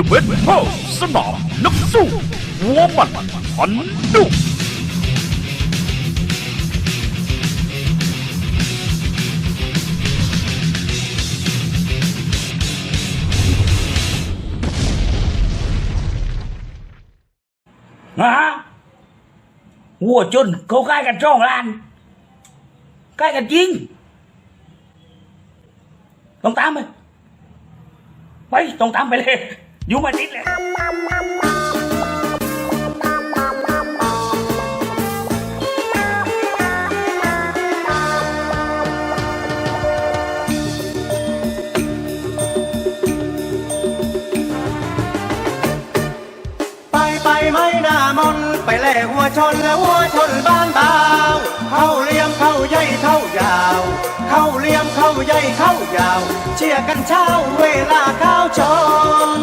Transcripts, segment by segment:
เดอะเวทเทลสนามนักสู้หัวมันพันดุฮะวัวจนเขาใกล้กันจ้องลานใกล้กันจริงต้องตามไปไปต้องตามไปเลย ยู่ไมาติดเลยไปไปไม่น้ามนไปแลหัวชนและหัวชนบ้านดาว ใหญ่เข้ายาว เข้าเลี้ยมเข้าใหญ่เข้ายาว เชียร์กันเช้าเวลาเข้าวชน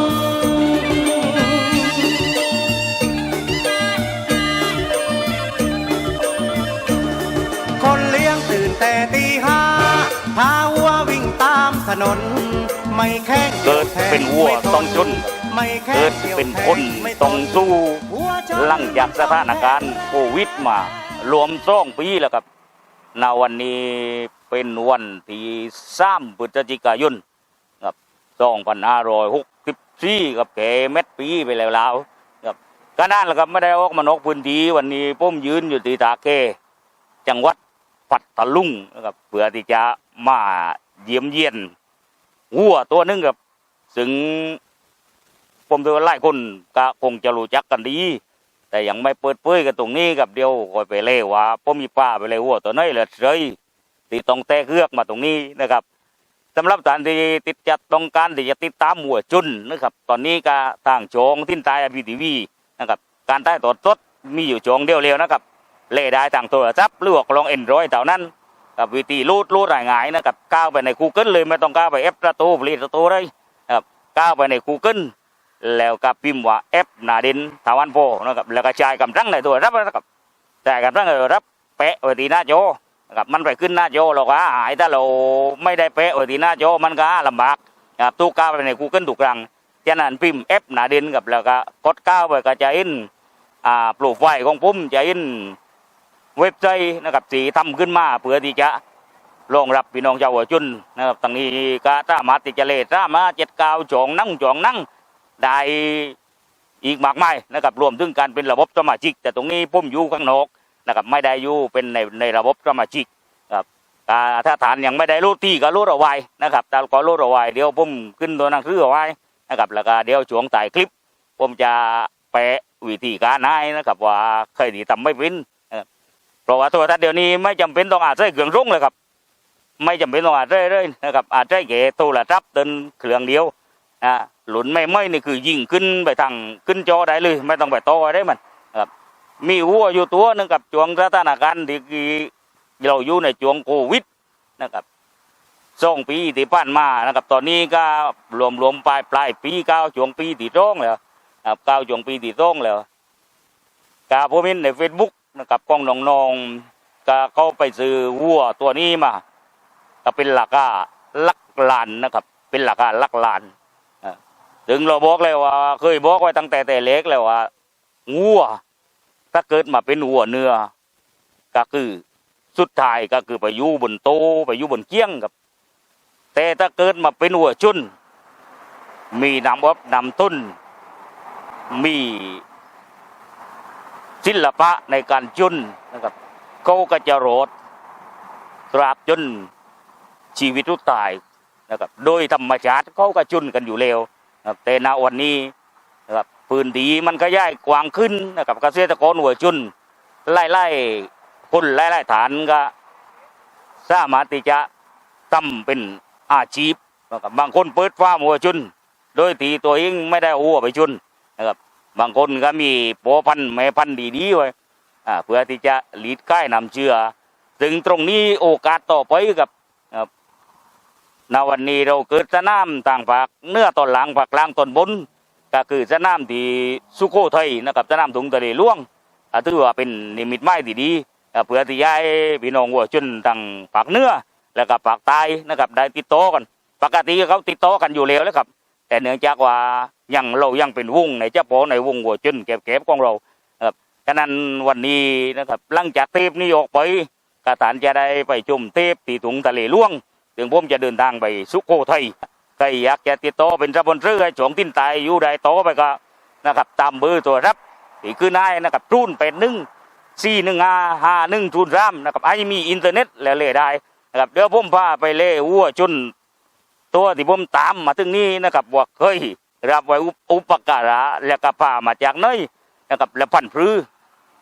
คนเลี้ยงตื่นแต่ตีห้าพาวัววิ่งตามถนน ไม่แข่งเกิดเป็นวัวต้องจนไม่แข่เกิงดเป็นคนต้องสู้หลังจากสถานการณ์โควิดมารวมสองปีแล้วครับ ณวันนี้เป็นวันที่สามพฤศจิกายนครับสองพันห้าร้อยหกสิบสี่กับแกเม็ดปีไปแล้วแล้วครับก็นั่นแหละครับไม่ได้ออกมานอกพื้นที่วันนี้ผมยืนอยู่ที่ตาเคจังหวัดปัตตาลุงนะครับเพื่อที่จะมาเยี่ยมเยียนวัวตัวหนึงครับซึ่งผมถือว่าหลายคนก็คงจะรู้จักกันดี แต่ยังไม่เปิดเผยกันตรงนี้กับเดียวคอยไปเล่ว่าผมมีป้าไปเลยวัวตัวน้อยเลยเลยที่ต้องแตกเลือกมาตรงนี้นะครับสำหรับท่านที่ติดจัดต้องการที่จะติดตามหัวจุนนะครับ ตอนนี้ก็ทางโจงทิ้นตายอพีทีวีนะครับ การใต้ตดสดมีอยู่โจงเดียวเร็วนะครับ เล่ได้ทางโทรศัพท์หรือว่ากลองเอ็นร้อยเท่านั้นกับวิธีรูดรูดรายงายนะครับก้าวไปใน Google เลยไม่ต้องก้าวไปเอฟประตูผลิตประตูเลยนะครับก้าวไปใน Google แล้วก็พิมพ์ว่าเอฟนาดินทาวันโพนะครับแล้วก็จ่ายกำลังในตัวรับนะครับจ่ายกำลังในตัวรับเปะไว้ที่หน้าจอนะครับมันไปขึ้นหน้าจอเราก็หายถ้าเราไม่ได้เปะไว้ที่หน้าจอมันก็ลำบากนะครับตู้ก้าวไปใน Google ถูกรั้งฉะนั้นพิมพ์เอฟนาดินกับแล้วก็กดก้าวไปก็จะเห็นอ่าโปรไฟของผมจะเห็นเว็บไซต์นะครับสีทำขึ้นมาเพื่อที่จะรองรับพี่น้องชาวหัวจุนนะครับตรงนี้ก็สามารถที่จะเลทสามาเจ็ดกาวจองนั่งจองนั่ง ได้อีกมากมายนะครับรวมถึงการเป็นระบบสมาชิก แต่ตรงนี้ผมอยู่ข้างนอกนะครับไม่ได้อยู่เป็นในในระบบสมาชิกครับถ้าฐานยังไม่ได้รู้ที่ก็รู้เอาไว้นะครับแต่ก็รู้เอาไว้เดี๋ยวผมขึ้นตัวหนังสือเอาไว้นะครับแล้วก็เดี๋ยวช่วงถ่ายคลิป ผมจะแปะวิธีการให้นะครับว่าเคยที่ทำไม่เป็นเพราะว่าโทรทัศน์เดี๋ยวนี้ไม่จำเป็นต้องอาศัยเครื่องรุ่งเลยครับ ไม่จำเป็นต้องอาศัยเลยนะครับอาศัยแค่โทรศัพท์เดินเครื่องเดียว อ่าหลุนไม่ไม่นี่คือยิงขึ้นไปทางขึ้นจอได้เลย ไม่ต้องไปต่อได้มันครับมีวัวอยู่ตัวนึงกับช่วงสถานการณ์ที่เราอยู่ในช่วงโควิดนะครับสองปีที่ผ่านมานะครับ ตอนนี้ก็รวมรวมปลายปลายปีเก้าช่วงปีที่ร้องแล้วครับเก้าช่วงปีที่ร้องแล้วกาผมเห็นในเฟซบุ๊กนะครับกล้องน้องๆก็เขาไปซื้อวัวตัวนี้มาก็เป็นราคาลักลานนะครับ เป็นราคาลักลาน ถึงเราบอกเลยว่า เคยบอกไว้ตั้งแต่แต่เล็กแล้วว่างัวถ้าเกิดมาเป็นวัวเนื้อ ก็คือสุดท้ายก็คือไปอยู่บนโตไปอยู่บนเกี้ยงครับ แต่ถ้าเกิดมาเป็นวัวชุนมีนำวับนำต้น มีศิลปะในการจุนนะครับเขาก็จะโรดตราบจนชีวิตทุกตายนะครับ โดยธรรมชาติเขาก็จุนกันอยู่แล้ว ครับแต่ณวันนี้นะครับพื้นที่มันก็ย่ายกว้างขึ้นนะครับเกษตรกรหัวจุนไล่ไล่คนไล่ไล่ฐานก็สามารถที่จะทำเป็นอาชีพนะครับบางคนเปิดฟาร์มหัวจุน โดยที่ตัวเองไม่ได้อาหัวไปจุนนะครับบางคนก็มีโปพันแม่พันธุ์ดีๆไว้เพื่อที่จะหลีดใกล้นำเชื่อ ถึงตรงนี้โอกาสต่อไปกับ ณวันนี้เราเกิดสนามต่างภาคเนื้อตอนหลังภาคกลางตอนบน ก็คือสนามที่สุโขทัยนะครับสนามถุงทะเลล่วงอาถือว่าเป็นนิมิตหมายที่ดีเพื่อที่ย้ายพี่น้องวัวชนทางภาคเนื้อแล้วก็ภาคใต้นะครับได้ติดต่อกัน ปกติเขาติดต่อกันอยู่แล้วแล้วครับ แต่เนื่องจากว่ายังเรายังเป็นวงในเจ้าพอในวงหัวจนแก็บๆของเราครับฉะนั้นวันนี้นะครับหลังจากเทปนี้ออกไปกระฐานจะได้ไปชมเทปตีถุงทะเลล่วง ถึงผมจะเดินทางไปสุโขทัยใครอยากจะติดต่อเป็นสปอนเซอร์ให้สองทิ้นตายอยู่ได้ต่อไปก็นะครับตามเบอร์โทรศัพท์ที่คือนายนะครับรุ่นเป็นหนึ่งสี่หนึ่งห้าห้าหนึ่งทุนรามนะครับไอ้มีอินเทอร์เน็ตแล้วเล่ได้นะครับเดี๋ยวผมพาไปเล่วัวจนตัวที่ผมตามมาถึงนี้นะครับว่าเคยรับไว้อุปการะแล้วก็พามาจากไหนนะครับและพันธุ์พือ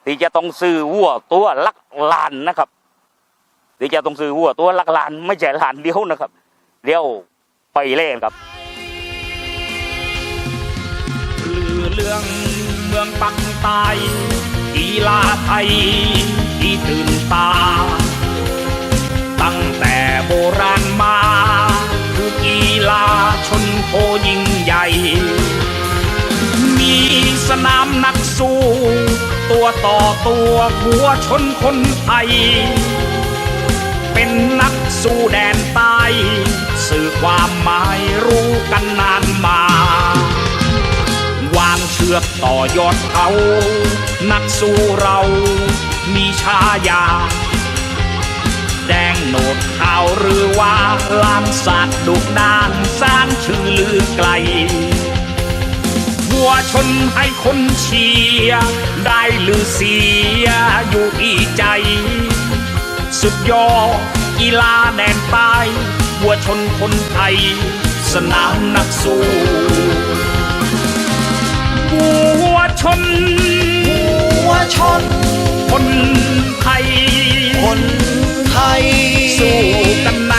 ที่จะต้องซื้อวัวตัวลักลานนะครับ ที่จะต้องซื้อวัวตัวลักล้านไม่ใช่ล้านเดียวนะครับ เดี๋ยวไปเล่นครับลือเรื่องเมืองปักใต้กีฬาไทยที่ตื่นตา ตั้งแต่โบราณมาคือกีฬาชนโคยิ่งใหญ่ มีสนามนักสู้ ตัวต่อตัวหัวชนคนไทย เป็นนักสู้แดนใต้สื่อความหมายรู้กันนานมา วางเชือกต่อยอดเขานักสู้เรามีชายา แดงโหนดขาวหรือว่าลานสัตว์ดุดานสร้างชื่อลือไกลวัวชนให้คนเชียร์ได้หรือเสียอยู่ที่ใจ สุดยอด กีฬาแดนใต้วัวชนคนไทย สนามนักสู้วัวชนหัวชน คนไทย คนไทย สู้กันใน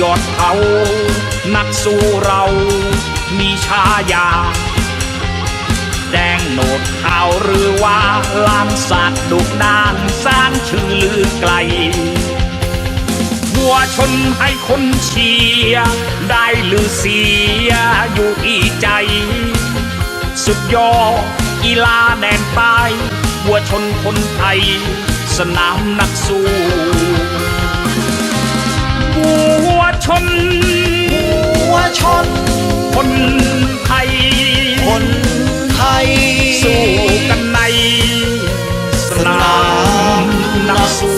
ยอดเขานักสู้เรามีชายา แดงโหนดขาวหรือว่าลานสัตว์ดุดานสร้างชื่อลือไกลวัวชนให้คนเชียร์ได้หรือเสียอยู่ที่ใจ สุดยอดกีฬาแดนใต้วัวชนคนไทย สนามนักสู้วัว ชน หัวชน คนไทย คนไทย สู้กันในสนามนักสู้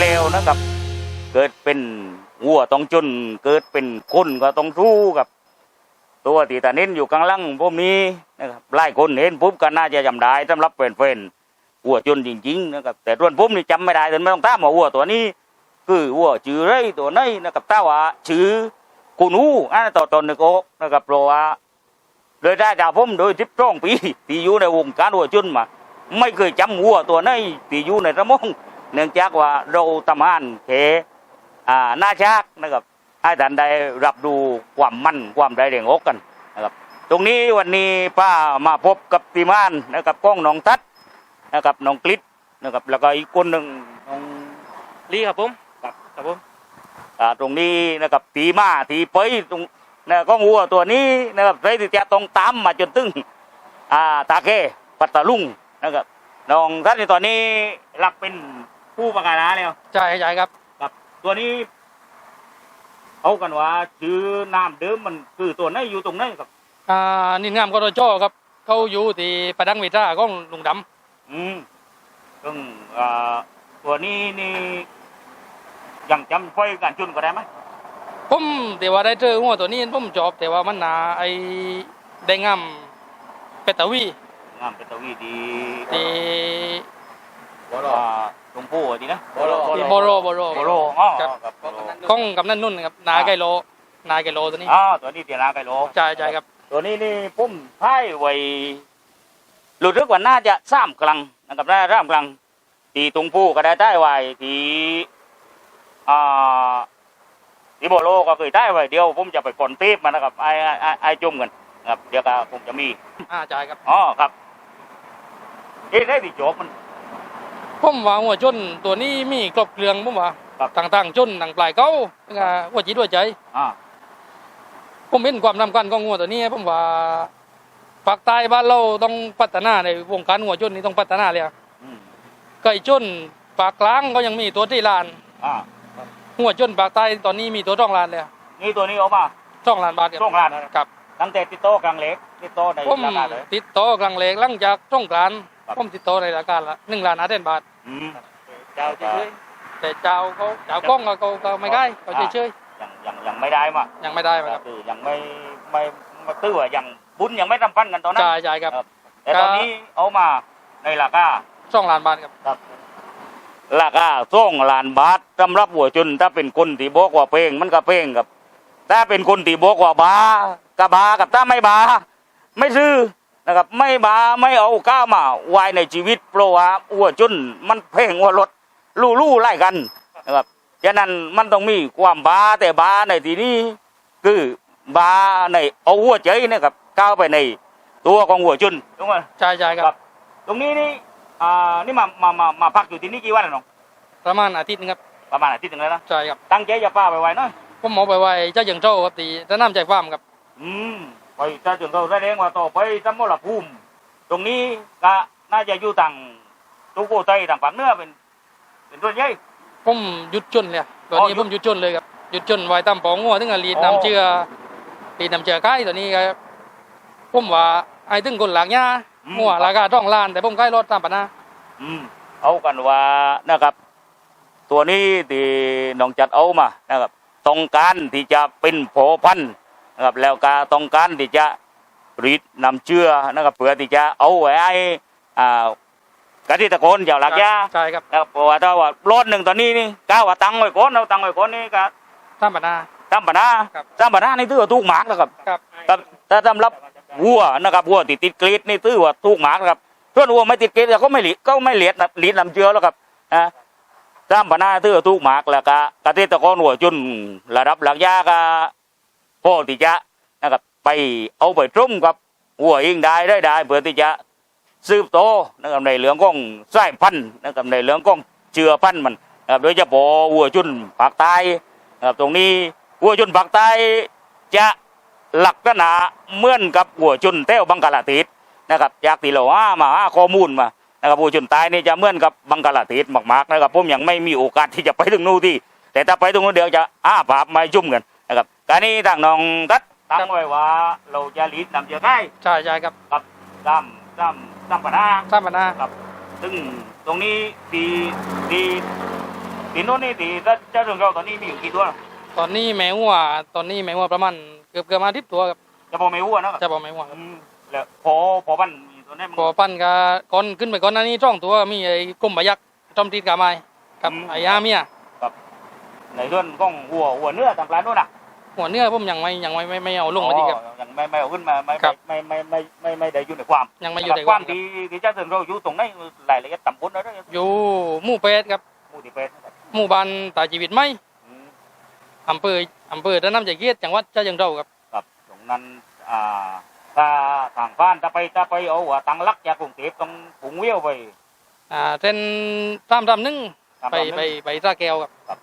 เล่นหน่วยเร็วนะครับ เกิดเป็นวัวต้องจน เกิดเป็นคนก็ต้องสู้กับ ตัวตีตาเน้นอยู่กลางหลังพวกนี้นะครับไล่คนเห็นปุ๊บก็น่าจะจำได้สำหรับเป็นเป็นวัวจนจริงๆนะครับแต่ส่วนผมนี่จำไม่ได้แต่ไม่ต้องตามว่าวัวตัวนี้ คือวัวชื่อไรตัวไหนนะครับถ้าว่าชื่อกูนูอันนั้นต่อตอนนึกออกนะครับเพราะว่าโดยได้จากผมโดยทิพย์ร่องปีที่อยู่ในวงการวัวจนมา ไม่เคยจำวัวตัวไหนที่อยู่ในสมอง เนื่องจากว่าเราทำงานเขอ่าหน้าชักนะครับให้ท่านได้รับดูความมั่นความได้เรียงอกกันนะครับ ตรงนี้วันนี้ป้ามาพบกับทีมงานนะครับก้องน้องทัดนะครับน้องกลิดนะครับแล้วก็อีกคนหนึ่งน้องลีครับผมครับครับผมอ่าตรงนี้นะครับตีมาตีไปตรงนะก้องวัวตัวนี้นะครับใส่ที่จะต้องตามมาจนตึงอ่าตาเคปัตตาลุงนะครับน้องทัดในตอนนี้รักเป็น ผู้ประกาศแล้วใช่ใช่ครับ ครับ ตัวนี้ เอากันว่าชื่อน้ำเดิมมันคือตัวไหนอยู่ตรงไหนครับ อ่านินงามกรจครับ เขาอยู่ที่ประดังวิตราของลุงดอืมซึ่งอ่าตัวนี้นี่ยังจำไฟการจุนก็ได้ไหมำผมแต่ว่าได้เจอหัวตัวนี้ผมจอบแต่ว่ามันหนาไอ้แดงงามเป็ดตะวีงามเป็นตะวีดีที่ อ่า หลวงปู่ดีนะที่โบโรโบโรโบโลอ๋อครับครับโบโลของกำนันนุ่นครับนาไกโลนาไกโลตัวนี้อ๋อตัวนี้เตียนาไกโลใช่ใช่ครับ ตัวนี้นี่พุ่มไพ่ไว้หลุดเรื่องว่าน่าจะสามกลังนะครับน่าสามกลังตีตรงผู้ก็ได้ได้ไว้ทีอ่าที่โบโลก็เคยได้ไว้เดียวผมจะไปก่อนตีบมันนะครับไอ้ไอ้ไอ้ไอ้จุ่มกันนะครับเดี๋ยวก็ผมจะมีอ่าใช่ครับอ๋อครับเอ๊ะได้ที่จบมัน ผมว่าหัวจนตัวนี้มีกรอบเกลืองผมว่าครับต่างๆจนต่างปลายเก้าอ่าหัวจิตหัวใจ อ่าผมเห็นความสำคัญของหัวตัวนี้ผมว่าภาคใต้บ้านเราต้องพัฒนาในวงการหัวจนนี่ต้องพัฒนาเลยอะอืมไก่จนปากกลางก็ยังมีตัวที่ลาน อ่าหัวจนปากใต้ตอนนี้มีตัวร่องลานเลยอะนี่ตัวนี้ออกมา ร่องลานบาทครับร่องลาน ครับตั้งแต่ติดโต๊ะกลางเล็กติดโต๊ะในผมราคาเลยติดต่อกลางเล็กหลังจากต้องกรานต์ครับ ผมติดต่อในราคาละหนึ่งล้านห้าแสนบาทอืมเจ้าเฉยๆแต่เจ้าเขาเจ้ากล้องเขาเขาไม่ได้เขาเฉยยังยังยังไม่ได้มาๆยังไม่ได้มาครับคือยังไม่ไม่ไม่ตื้อว่ายังบุญยังไม่ทำพันกันตอนนั้นใช่ใช่ครับแต่ตอนนี้เอามาในราคาสองล้านบาทครับราคาส่งล้านบาทสำหรับหัวจนถ้าเป็นคนที่บอกว่าเพลงมันก็เพลงครับ ถ้าเป็นคนที่บอกว่าบากับบากับถ้าไม่บาไม่ซื้อ นะครับ ไม่บาไม่เอาก้าวมาไว้ในชีวิตเพราะว่าหัวจนมันเพลงว่ารถลู่ลู่ไล่กันนะครับฉะนั้นมันต้องมีความบาแต่บาในที่นี้คือบาในเอาหัวใจนะครับก้าวไปในตัวของหัวจนถูกไหมใช่ใช่คครัรับบตรงนี้นี่อ่านี่มามามามาพักอยู่ที่นี่กี่วันแล้วน้องประมาณอาทิตย์หนึงครับประมาณอาทิตย์หนึงแล้วนะใช่ครับตั้งใจจะป้าไปไว้หน่อยผมเอาไปไว้เจ้าเหยิงโจ้ครับตีจะน้ำใจฟาร์มครับ อืม ไปถ้าจนเราแสดงว่าต่อไปสมรภูมิ ตรงนี้ก็น่าจะอยู่ต่างตุโกไตต่างปากเหนื้อเป็นเป็นส่วนใหญ่ผมหยุดจนเลยอะตอนนี้อ๋อหยุดผมหยุดจนเลยครับหยุดจนไว้ตามปองงัวถึงกับรีดอ๋อน้ำเชื่อรีดน้ำเชื่อใกล้ตัวนี้ครับผมว่าไอ้ถึงคนหลักหญ้างัวราคาต้องล้าน แต่ผมใกล้รถตามปะนะอืมเอากันว่านะครับ ตัวนี้ที่น้องจัดเอามานะครับต้องการที่จะเป็นโผพันธุ์ นะครับแล้วก็ต้องการที่จะรีดนำเชื่อนะครับเพื่อที่จะเอาไว้ให้อ่ากติตะโกนเจ้าหลักยาใช่ครับนะครับเพราะว่าถ้าว่ารถหนึ่งตอนนี้นี่ก้าวว่าตังค์ไว้ก่อนเอาตังค์ไว้ก่อนนี่ก็ตามปะนะตามปัญหาครับตามปัญหานี่ถือว่าถูกหมากนะครับครับครับถ้าสำหรับวัวนะครับวัวติดติดกรีดนี่ถือว่าถูกหมากนะครับส่วนวัวไม่ติดกรีดก็ไม่หลีก็ไม่เหลียดนะหลีดนำเชื้อแล้วครับนะตามปัญหาถือว่าถูกหมากแล้วก็เกษตรกรหัวจุนระดับหลักยาก็ พอที่จะนะครับไปเอาไปตรุ่มกับวัวเองได้ได้ได้เพื่อที่จะสืบโตนะครับในเรื่องของสายพันธุ์นะครับในเรื่องของเชื้อพันธุ์มันนะครับโดยเฉพาะวัวจุนภาคใต้นะครับตรงนี้วัวจุนภาคใต้จะลักษณะเหมือนกับหัวจุนเต้วบังกลาติดนะครับจากที่เราหามาหาข้อมูลมานะครับหัวจุนใตายนี่จะเหมือนกับบังกลาติดมากๆนะครับผมยังไม่มีโอกาสที่จะไปถึงนู่นที่ แต่ถ้าไปตรงนู้นเดี๋ยวจะอ้าปากมาจุ่มกัน นะครับการนี้ทางน้องตัดตั้งไว้ว่า เราจะลีดนำเยอะได้ใช่ใช่ครับกับตามตามตามปัญหาตามปะนะซึ่งตรงนี้ตีตีตีโน่นนี่ตีถ้าเจ้าเรื่องเราตอนนี้มีอยู่กี่ตัว ตอนนี้แมววัวตอนนี้แมววัวประมาณเกือบเกือบมาทิพตัวครับจะบอกไม่รู้นะครับจะบอกแมววัวครับอืมแล้วพอพอมันมีตัวนี้มันพอปั้นก็ก่อนขึ้นไปก่อนหน้านี้จ้องตัวมีไอ้กลุ่มบะยักษ์จอมตีนกาไม้กับไอ้ยาเมีย ในเรื่องของหัวหัวเนื้อต่างปลาโน่นน่ะหัวเนื้อผมยังไม่ยังไม่ไม่ไม่เอาลงมาดีครับอ๋อยังไม่ไม่เอาขึ้นมาไม่ครับไม่ไม่ไม่ไม่ไม่ได้อยู่ในความ ยังไม่อยู่ในความที่ที่เจ้าถึงเราอยู่ตรงไหนรายละเอียดต่ำบนนะอยู่หมู่เป็ดครับหมู่ที่เป็นนะครับหมู่บ้านตาชีวิตไหมอืมอำเภออำเภอระน้ำใจเกียรติจังหวัดฉะเชิงเทราครับครับตรงนั้นอ่าถ้าทางบ้านถ้าไปถ้าไปเอาหัวตังลักจากกรุงเทพต้องผงเวี้ยวไปอ่าเส้นตามตามหนึงตามไปลำนึงไปไปตราแก้วครับ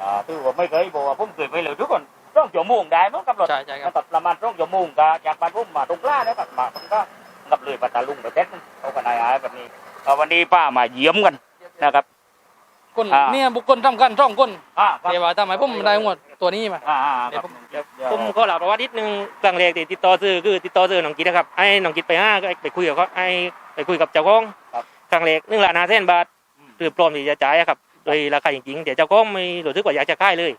อ่าถือว่าไม่เคยบอกว่าผมเคยไปเลยทุกคนร่องจมูกได้มั้งกับรถใช่ใช่ครับกับประมาณร่องจมูกกับจากบ้านผมมาตรงกล้าเนี่ยกับมาตรงกล้ากับเลยปัตตาลุงไปเท็ดเขากันนายอายแบบนี้เอาวันนี้ป้ามาเยี่ยมกันนะครับ คนอ่า เนี่ยบุคคลสำคัญสองคนอ่าครับ เดี๋ยวว่าทำไมผมได้งวดตัวนี้มา อ่าอ่าเดี๋คยรัวบผมเดี๋ยวผมขอเล่าประวัตินิดนึงครั้งแรกที่ติดต่อซื้อคือติดต่อซื้อน้องกิจนะครับไอ้น้องกิจไปห้าก็ไปคุยกับเขาไอ้ไปคุยกับเจ้าของครับครั้งแรกหนึ่งล้านห้าแสนบาทคือพร้อมที่จะจ่ายอะครับ โดยราคาจริงๆแต่เจ้าของไม่รู้สึกว่าอยากจะขายเลย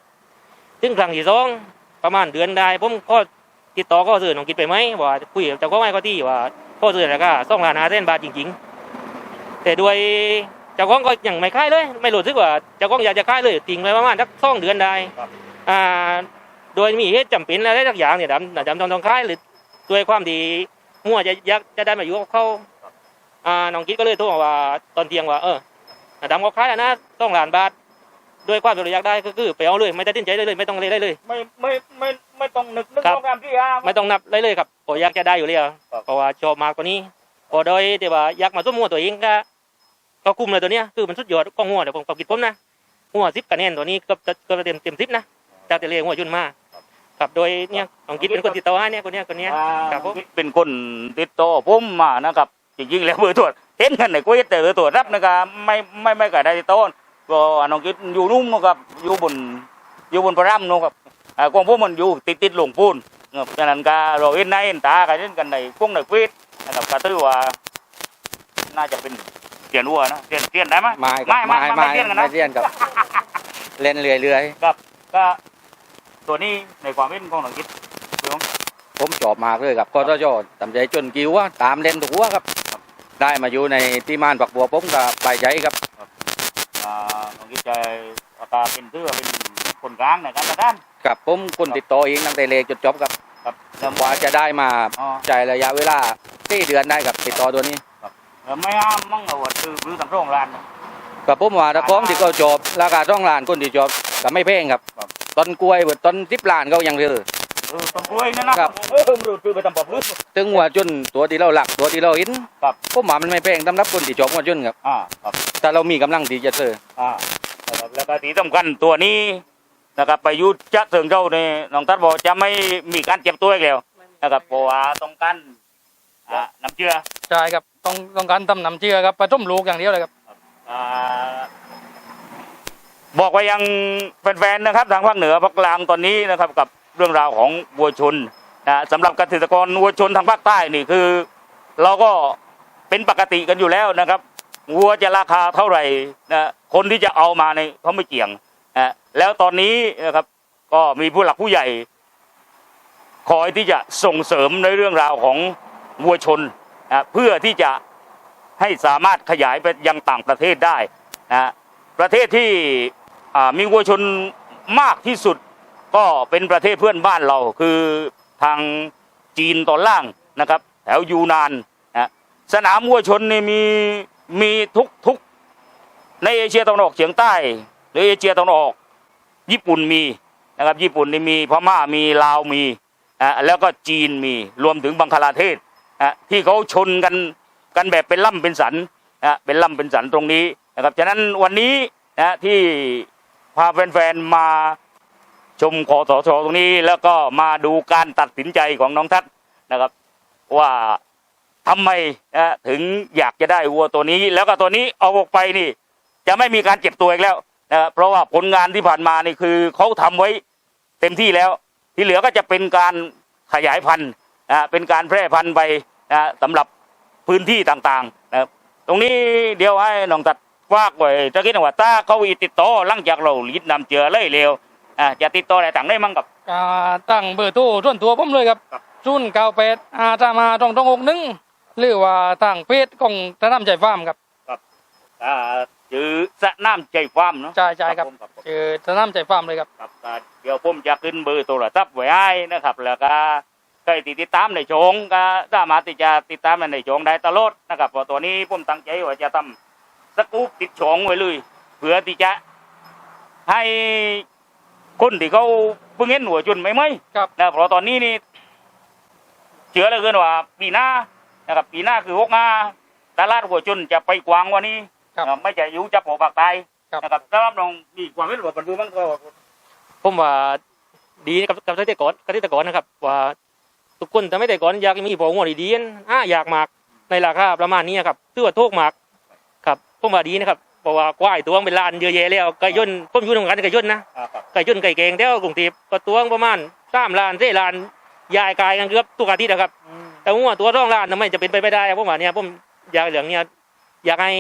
ซึ่งครั้งที่สองประมาณเดือนได้ผมก็ติดต่อก็ซื้อน้องกิจไปไหมว่าคุยกับเจ้าของไอ้ก็ที่ว่าก็ซื้อราคาสองล้านห้าแสนบาทจริง ๆ แต่ด้วยเจ้าของก็ยังไม่ขายเลย ไม่รู้สึกว่าเจ้าของอยากจะขายเลยทิ้งไว้ประมาณสักสองเดือนได้อ่าโดยมีเหตุจำเป็นอะไรสักอย่างเนี่ยดำดำต้องต้องคายหรือด้วยความดีมั่วจะยักจะได้มาอยู่กับเขาอ่าน้องกิ๊กก็เลยโทรมาว่าตอนเที่ยงว่าเออ ดำก็คายแล้วนะต้องล้านบาทด้วยความที่เราอยากได้ก็คือไปเอาเลย ไม่ได้ตัดสินใจเลยเลย ไม่ต้องเลยได้เลย ไม่ไม่ไม่ไม่ต้องนึกนึกครับโปรแกรมที่อะไม่ต้องนับเลยเลยครับก็อยากจะได้อยู่แล้วครับเพราะว่าชอบมากกว่านี้ก็โดยที่ว่าอยากมาสมมติตัวเองก็ก็คุมเลยตัวเนี้ยคือมันสุดยอดของหัวเดี๋ยวผมความคิดผมนะหัวสิบคะแนนตัวนี้ก็จะก็เต็มเต็มสิบนะจากแต่เรียกหัวจุนมาครับโดยเนี่ยน้องกิ๊กเป็นคนติดต่อให้เนี่ยคนเนี้ยคนเนี้ยครับผมเป็นคนติดต่อผมมานะครับจริงๆแล้วเบอร์ตรวจ เห็นกันในกุ้ยแต่เบอร์ตรวจรับนะครับไม่ไม่ไม่กระได้ติดต่อก็น้องกิดอยู่นุ่มนะครับอยู่บนอยู่บนพระรามนู่นครับอ่ากองพวกมันอยู่ติดติดๆหลวงปูนครับฉะนั้นก็เราเห็นในเห็นตากันเล่นกันในพวกในเฟซนะครับก็ถือว่าน่าจะเป็นเตียนวัวนะเตียนเตียนได้ไหมไม่ไม่ไม่ไม่ไม่ไม่เตียนกันไม่นะเรียนกับเล่นเรื่อยก็ตัวนี้ในความเห็นของน้องกิดๆผมชอบมากเลยครับก็จะจอตำใจจนกิ้วว่าตามเล่นถูกว่าครับ ได้มาอยู่ในที่ม่านปักบัวผมก็ไปใจครับอ่าน้องกิดใจอาการเป็นเพื่อเป็นคนกลางในการจัดการกับผมคนติดต่อเองตั้งแต่เล็กจนจบครับครับกว่าจะได้มาอ๋อใจระยะเวลาที่เดือนได้กับติดต่อตัวนี้แล้วไม่ห้ามมั่งเอาว่าซื้อหรือตั้งโรงร้านกับผมว่าถ้าของที่เขาจบราคาต้องล้านคนที่จบก็ไม่แพงครับครับ ต้นกล้วยเบิดต้นสิบล้านเขายังซื้อเออ ต้นกล้วยนั่นนะครับเออมันรู้ซื้อไปทำปอบรื้อถึงหัวจนตัวที่เราหลักตัวที่เราเห็นครับผมว่ามันไม่แพงสำหรับคนที่จบหัวจนครับอ่าครับแต่เรามีกำลังที่จะซื้ออ่านะครับแล้วก็ที่สำคัญตัวนี้นะครับไปอยุจะเสริงเจ้าเนี่ยน้องตัดบอกจะไม่มีการเจ็บตัวอีกแล้วนะครับเพราะว่าต้องการอ่าน้ำเชื่อใช่ครับต้องต้องการทำน้ำเชื่อครับผสมลูกอย่างเดียวเลยครับอ่าบอกไว้ยังแฟนๆนะครับทางภาคเหนือภาคกลางตอนนี้นะครับกับ เรื่องราวของวัวชนนะสำหรับเกษตรกรวัวชนทางภาคใต้นี่คือ เราก็เป็นปกติกันอยู่แล้วนะครับวัวจะราคาเท่าไหร่นะคนที่จะเอามาเนี่ยเขาไม่เกี่ยงนะแล้วตอนนี้นะครับก็มีผู้หลักผู้ใหญ่ คอยที่จะส่งเสริมในเรื่องราวของวัวชนนะเพื่อที่จะให้สามารถขยายไปยังต่างประเทศได้นะประเทศที่มีวัวชนมากที่สุด ก็เป็นประเทศเพื่อนบ้านเราคือทางจีนตอนล่างนะครับ แถวยูนานนะสนามวัวชนนี่มีมีทุกทุกในเอเชียตะวันออกเฉียงใต้ หรือเอเชียตะวันออก ญี่ปุ่นมีนะครับญี่ปุ่นนี่มีพม่ามีลาวมีอะแล้วก็จีนมีรวมถึงบังคลาเทศอะที่เขาชนกันกันแบบเป็นล่ำเป็นสันอะเป็นล่ำเป็นสันตรงนี้นะครับฉะนั้นวันนี้นะที่พาแฟนๆมา ชมคอสชตรงนี้แล้วก็มาดูการตัดสินใจของน้องทัศนะครับ ว่าทำไมนะถึงอยากจะได้วัวตัวนี้ แล้วก็ตัวนี้เอาออกไปนี่ จะไม่มีการเจ็บตัวอีกแล้วนะครับเพราะว่าผลงานที่ผ่านมานี่คือเขาทำไว้เต็มที่แล้ว ที่เหลือก็จะเป็นการขยายพันธุ์นะเป็นการแพร่พันธุ์ไปนะสำหรับพื้นที่ต่างๆนะครับตรงนี้เดี๋ยวให้น้องตัดฝากไว้ตะกี้นว่าถ้าเขาอีติดต่อหลังจากเราลิดนำเจือเลยเร็ว อ่าจะติดต่ออะไรต่างได้มั่งกับอ่าตั้งเบอร์โทรส่วนตัวผมเลยครับครับศูนย์เก้าแปดอาตามาตรงตรงอกหนึ่งหรือว่าทางเพจของธนามใจฟาร์มครับอ่าชื่อสะน้ำใจฟาร์มเนาะใช่ใช่ครับผมครับคือธนามใจฟาร์มเลยครับครับก็เดี๋ยวผมจะขึ้นเบอร์โทรศัพท์ไว้ให้นะครับแล้วก็ใครที่ติดตามในโชงก็สามารถที่จะติดตามในโชงได้ตลอดนะครับเพราะตัวนี้ผมตั้งใจว่าจะทำสกู๊ปติดโชงไว้เลยเพื่อที่จะให้ คนที่เขาเพิ่งเห็นหัวจุนไม่ไหมครับนะเพราะตอนนี้นี่เชื่อเหลือเกินว่าปีหน้านะครับปีหน้าคือหกห้าตลาดหัวจุนจะไปกวางกวันนี้ครับนะไม่จะอยู่จับหัวปากตายครับนะครับสำหรับน้องมีความเห็นว่าบรรลุบ้างก็ผมว่าดีกับกับเกษตรกรเกษตรกรนะครับ ว่าทุกคนแต่ไม่แต่ก่อนอยากมีพอหัวดีๆอะอยากมากในราคาประมาณนี้ครับถือว่าโทกมากครับผมว่าดีนะครับ เพราะว่าควายตัวเป็นล้านเยอะแยะแล้วไก่ย่นผมอยู่ตรงกันไก่ย่นนะไก่ย่นไก่เก่งเท่ากรุงเทพก็ตัวประมาณสามล้านสี่ล้านยายกายกันเกือบทุกอาทิตย์นะครับ แต่ว่าตัวร่องล้านทำไมจะเป็นไปไม่ได้ผมว่าเนี่ยผมอยากเหลืองเนี่ยอยากให้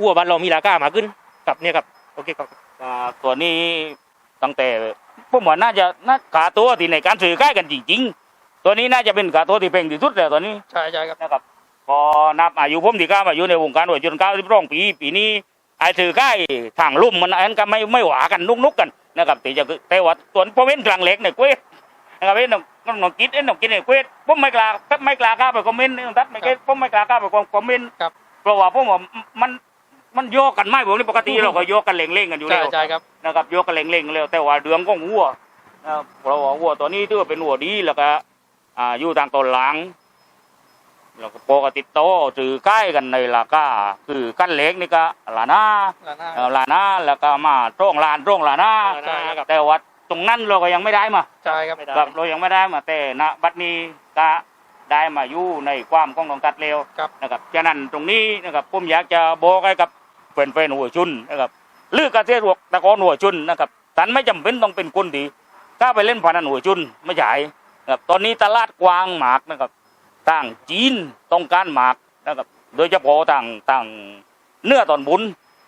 วัวบ้านเรามีราคามากขึ้นกับเนี่ยครับโอเคครับอ่าตัวนี้ตั้งแต่ผมว่าน่าจะน่าขาตัวที่ในการซื้อขายกันจริงๆ ตัวนี้น่าจะเป็นขาตัวที่แพงที่สุดแล้วตัวนี้ใช่ใช่ครับนะครับพอนับอายุผมที่ก้ามาอยู่ในวงการวัยจนเก้าสิบสองปีปีนี้ ไอ้ถือใกล้ทางลุ่มมันอันก็ไม่ไม่หวากันนุกนุกๆกันนะครับแต่จะแต่ว่าตัวผมเห็นกลางเล็กเนี่ยเกวดนะครับเห็นน้องน้องกิดเห็นน้องกิดเนี่ยเกวดผมไม่กล้าไม่กล้ากล้าไปคอมเมนต์นี่น้องทัดไม่เกวดผมไม่กล้ากล้าไปคอมเมนต์ครับเพราะว่าผมว่ามันมันโยกกันไม่ผมนี่ปกติเราก็โยกกันเล่งๆกันอยู่ใช่แล้วใช่ครับนะครับโยกกันเล่งๆแล้วแต่ว่าเรื่องของวัวนะครับเพราะว่าวัวตัวนี้ถือว่าเป็นวัวดีแล้วก็อ่าอยู่ทางตอนหลัง แล้วก็ปกติโตถือใกล้กันในราคาคือกันเล็กนี่ก็ลานาร้านหน้าเอ่อลานาแล้วก็มาตรงลานตรงลานาใช่ครับ แต่ว่าตรงนั้นเราก็ยังไม่ได้มาใช่ครับไม่ได้ ครับเรายังไม่ได้มาแต่ณบัดนี้ก็ได้มาอยู่ในความของของตัดเร็วครับ นะครับฉะนั้นตรงนี้นะครับผมอยากจะบอกให้กับแฟนๆหัวชุนนะครับหรือเกษตรตะกอนหัวชุนนะครับท่านไม่จำเป็นต้องเป็นคนดี ถ้าไปเล่นพนันหัวชุนไม่ใช่นะครับตอนนี้ตลาดกว้างหมากนะครับ ต่างจีนต้องการหมากนะครับโดยเฉพาะต่างต่างเนื้อตอนบุญ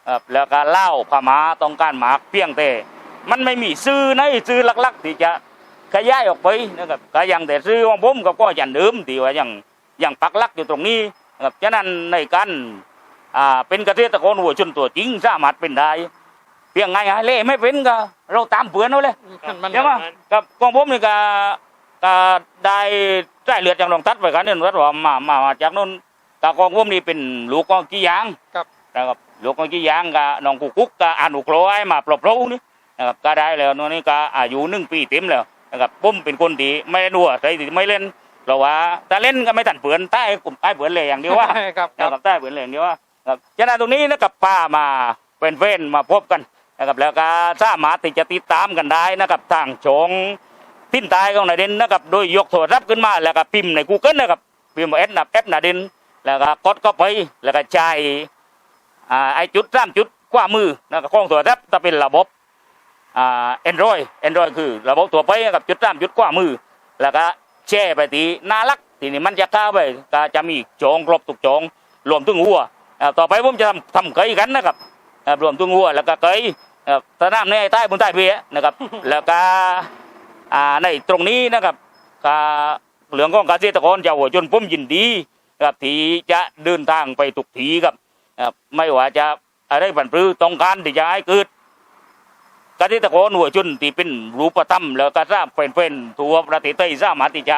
ครับแล้วก็เหล้าพม่าต้องการหมากเพียงแต่มันไม่มีซื้อในซื้อหลักๆที่จะขยายออกไปนะครับก็ยังแต่ซื้อของผมกับก็ยันเดิมที่ว่ายังยังปักหลักอยู่ตรงนี้นะครับฉะนั้นในการอ่าเป็นเกษตรกรหัวชนตัวจริงสามารถเป็นได้เพียงไงฮะเล่ไม่เป็นก็เราตามเพื่อนเอาเลยมันมันใช่ไหมกับกองผมนี่ก็ ก็ได้ได้เลือดจากหลวงตัดไปกันเนี่ยหลวงตัดว่ามามามาจากนู้นกกองผมนี่เป็นลูกกองกี้ยางครับนะครับลูกกองกี้ยางกับน้องกุกกุ๊กก็อนุเคราะห์ให้มาปลอบเรานี่นะครับก็ได้แล้วนู่นนี่ก็อายุหนึ่งปีเต็มแล้วนะครับผมเป็นคนดีไม่ได้นัวใส่ไม่เล่นเราว่าถ้าเล่นก็ไม่ตันเปือนใต้กลุ่มใต้เปือนเลยอย่างเดียวว่าครับคนะรับครับใต้เปือนเลยอย่างเดียวว่าครับฉะนั้นตรงนี้นะครับป้ามาเป็นเฟ้นมาพบกันนะครับแล้วก็สามารถที่จะติดตามกันได้นะครับทางชง พิมพ์ตายของนาเดนนะครับโดยยกโทรศัพท์ขึ้นมาแล้วก็พิมพ์ใน Google นะครับพิมพ์แอดนับแอปนาเดนแล้วก็กดก็ไปแล้วก็ใช้อ่าไอจุดสามจุดกว่ามือนะครับกล้องโทรศัพท์จะเป็นระบบอ่าแอนดรอยแอนดรอยคือ ระบบตัวไปกับจุดสามจุดกว่ามือ แล้วก็แช่ไปทีน่าลักทีนี้มันจะเข้าไปก็จะมีโจงครบทุกโจงรวมถึงหัวต่อไปผมจะทำทำเกยกันนะครับรวมถึงหัวแล้วก็เกยอ่าสนามในใต้บนใต้เบียนะครับแล้วก็ ในตรงนี้นะครับก็เรื่องของเกษตรกรชาวหัวชนผมยินดีครับที่จะเดินทางไปทุกทีครับครับไม่ว่าจะอะไรบันปรือต้องการที่จะให้เกิดเกษตรกรหัวชนที่เป็นรูปธรรมแล้วก็ทราบเป็นๆทั่วประเทศไทยสามารถที่จะ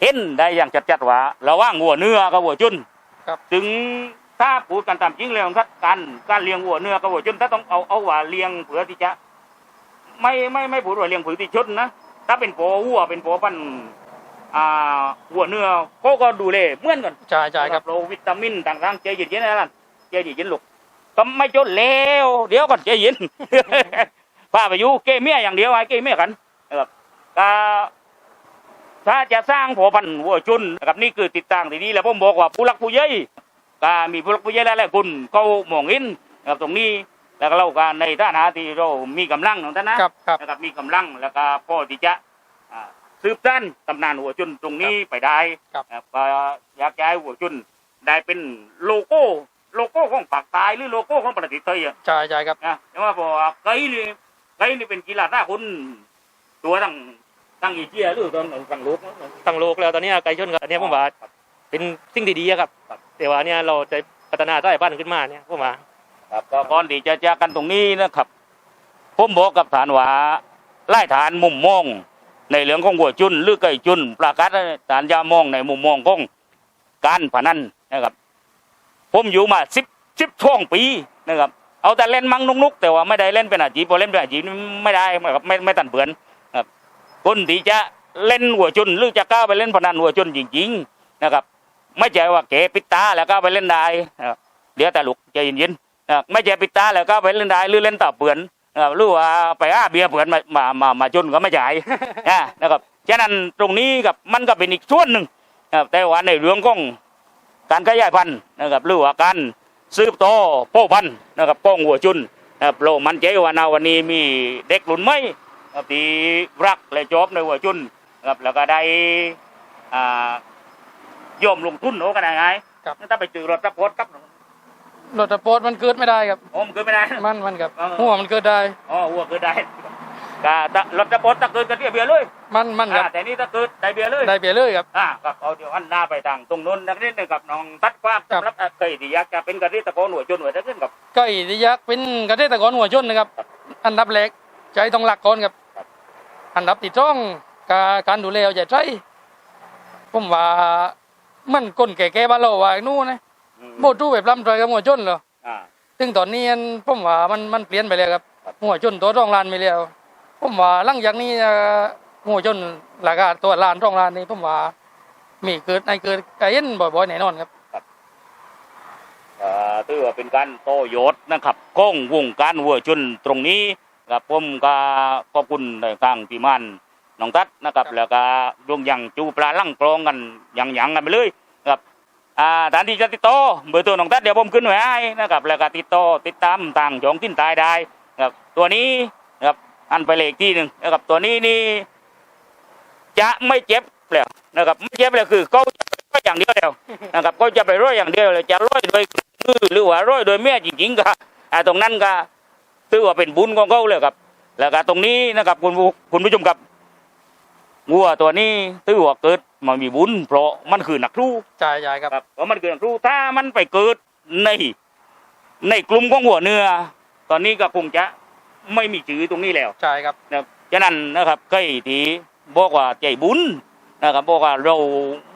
เห็นได้อย่างชัดๆว่าระหว่างหัวเนื้อกับหัวชนครับถึงถ้าพูดกันตามจริงแล้วครับการการเลี้ยงหัวเนื้อกับหัวชนถ้าต้องเอาเอาว่าเลี้ยงเพื่อที่จะ ไม่ไม่ไม่พูดว่าเลี้ยงผืนที่ชนนะ ถ้าเป็นโปวัวเป็นโปพันธุ์อ่าหัวเนื้อเขาก็ดูแลเหมือนกันใช่ใช่ครับโปรวิตามินต่างๆใจเย็นๆนะนั่นใจเย็นๆลูกก็ไม่จนแล้วเดี๋ยวก่อนใจเย็นพาไปอยู่เกเมียอย่างเดียวไอ้เกเมียกันนะครับก็ถ้าจะสร้างโผพันธุ์วัวชุนนะครับนี่คือติดตั้งที่นี่แล้วผมบอกว่าผู้หลักผู้ใหญ่ก็มีผู้หลักผู้ใหญ่หลายๆคนเขามองเห็นนะครับตรงนี้ แล้วก็เราก็ในฐานะที่เรามีกำลังของท่านนะครับครับ นะครับมีกำลังแล้วก็พอที่จะอ่าสืบด้านตำนานหัวจุนตรงนี้ไปได้ครับนะครับก็อยากจะให้หัวจุนได้เป็นโลโก้โลโก้ของปากตายหรือโลโก้ของประเทศไทยอะใช่ใช่ครับนะแต่ว่าพอไกด์นี่ไกด์นี่เป็นกีฬาท่าคนตัวตั้งตั้งอีเจียหรือตอนตั้งโลกนะทั้งโลกแล้วตอนเนี้ยไก่ชนกับอันเนี้ยผมว่าเป็นสิ่งที่ดีอะครับ แต่ว่าเนี่ยเราจะพัฒนาสายพันธุ์ขึ้นมาเนี่ยผมว่า ครับก็ก่อนที่จะจากกันตรงนี้นะครับ ผมบอกกับฐานว่าไล่ฐานมุมมอง ในเรื่องของหัวจุนหรือไก่จุน ประกาศฐานยามองในมุมมองของการพนันนะครับ ผมอยู่มาสิบสิบช่วงปีนะครับ เอาแต่เล่นมังนุกนุกแต่ว่าไม่ได้เล่นเป็นอาชีพพอเล่นเป็นอาชีพนี่ไม่ได้ครับไม่ไม่ตันเปือนครับคนที่จะเล่นหัวจุนหรือจะก้าไปเล่นพนันหัวจุนจริงๆนะครับ ไม่ใช่ว่าเก๋ปิดตาแล้วก็ไปเล่นได้เดี๋ยวแต่ลูกใจเย็น ๆนะครับไม่ใช่ปิดตาแล้วก็ไปเล่นได้หรือเล่นต่อเปือนนะครับหรือว่าไปอ้าเบียร์เปือนมามามามาจุนก็ไม่ใช่นะนะครับฉะนั้นตรงนี้กับมันก็เป็นอีกส่วนหนึ่งนะครับแต่ว่าในเรื่องของการขยายพันธุ์นะครับหรือว่าการสืบต่อพ่อพันธุ์นะครับก้องหัวจุนนะครับเรามันใจว่านาวันนี้มีเด็กรุ่นใหม่นะครับที่รักและชอบในหัวจุนนะครับแล้วก็ได้อ่ายอมลงทุนโอ้กันยังไงครับถ้าไปจือรถรับโพสกับ รถสปอร์ตมันเกิดไม่ได้ครับ โอ้มนเกิดไม่ได้ มันมันครับ เออ หัวมันเกิดได้ อ๋อหัวเกิดได้ก็ถ้ารถรับโพสตะเกิดกันที่เบียร์เลยมันมันครับ อ่าแต่นี่ถ้าเกิดได้เบียร์เลย ได้เปรียบเลยครับ อ่าก็เอาเดี๋ยวอันหน้าไปทางตรงนู้นนักเรียนกับน้องตัดกว้างครับ สำหรับเอ่อเคยที่อยากจะเป็นกระดิ่งตะโกนหัวจนหัวจะขึ้นกับก็อีที่ยักษ์เป็นเกษตรกรหัวชนนะครับ อันดับแรกใจต้องหลักก่อนครับ อันดับที่สองกาการดูแลเอาใจใช้ผมว่ามันคนแก่ๆบ้านเราว่าไอ้นู่นนะอืม โบทูแบบลำใจกับหัวชนเหรออ่า ซึ่งตอนนี้อันผมว่ามันมันเปลี่ยนไปแล้วครับหัวชนตัวรองลานไปแล้วผมว่าหลังจากนี้เอ่อหัวชนราคาตัวลานรองลานนี่ผมว่ามีเกิดในเกิดกเห็นบ่อยๆแน่นอนครับ เอ่อถือว่าเป็นการโตโยศนะครับก้องวงการวัวชนตรงนี้ครับผมก็ขอบคุณในทางพี่มันน้องตัดนะครับ แล้วก็ดวงยังจูปลาลั่งกรองกันยังยังกันไปเลยครับ อ่าฐานที่จะติดต่อเบอร์ตัวน้องตัดเดี๋ยวผมขึ้นไว้ให้นะครับแล้วก็ติดต่อติดตามทางช่องทิ้นตายได้นะครับตัวนี้นะครับอันไปเลขที่หนึ่งนะครับตัวนี้นี่จะไม่เจ็บแล้วนะครับไม่เจ็บเลยคือเขาจะร้อยอย่างเดียวแล้วนะครับเขาจะไปร้อยอย่างเดียวเลยจะร้อยโดยมือหรือว่าร้อยโดยแม่จริงๆก็อ่าตรงนั้นก็ถือว่าเป็นบุญของเขาเลยครับ แล้วก็ตรงนี้นะครับคุณผู้คุณผู้ชมครับ วัวตัวนี้ถือว่าเกิดมามีบุญเพราะมันคือนักครูใช่ใช่ครับครับเพราะมันคือนักครูถ้ามันไปเกิดใน ในกลุ่มของหัวเนื้อ ตอนนี้ก็คงจะไม่มีจือตรงนี้แล้วใช่ครับนะครับฉะนั้นนะครับใกล้ที่บอกว่าใจบุญนะครับบอกว่าเรา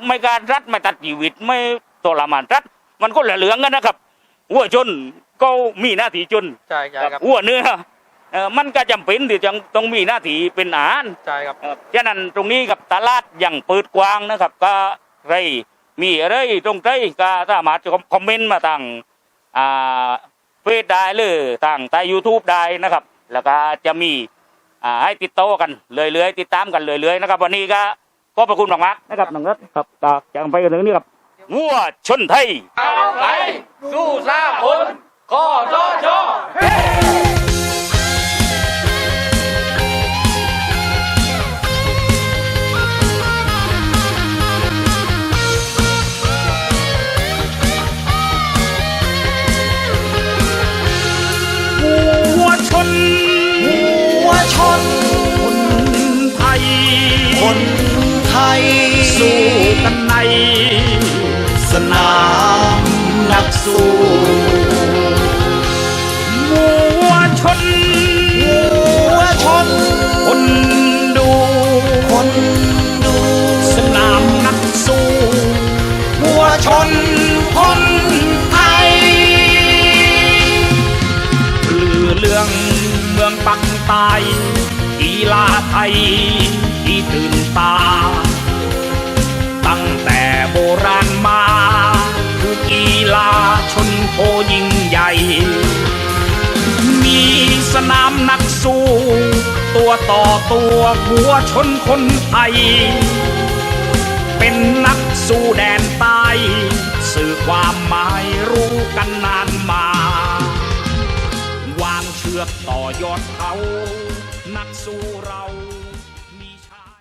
ไม่การรัดไม่ตัดชีวิตไม่ทรมานรัดมันก็เหลืองกันนะครับหัวชนก็มีหน้าที่ชนใช่ใช่ครับหัวเนื้อ เอ่อมันก็จำเป็นที่จะต้องมีหน้าที่เป็นอาหารใช่ครับนะครับฉะนั้นตรงนี้กับตลาดยังเปิดกว้างนะครับ ก็ไรมีอะไรตรงใจก็สามารถจะคอมเมนต์มาทางอ่าเฟซได้หรือทางใต้ยูทูบได้นะครับ แล้วก็จะมีอ่าให้ติดต่อกันเรื่อยๆติดตามกันเรื่อยๆนะครับ วันนี้ก็ขอบพระคุณมากๆนะครับน้องรัตครับจากจากไปกันถึงนี่ครับวัวชนไทย เอาไปสู้สาคนขอชอชอ สู้กันใน สนามนักสู้หัวชน ตัวต่อตัวหัวชนคนไทย เป็นนักสู้แดนใต้สื่อความหมายรู้กันนานมา วางเชือกต่อยอดเขานักสู้เรา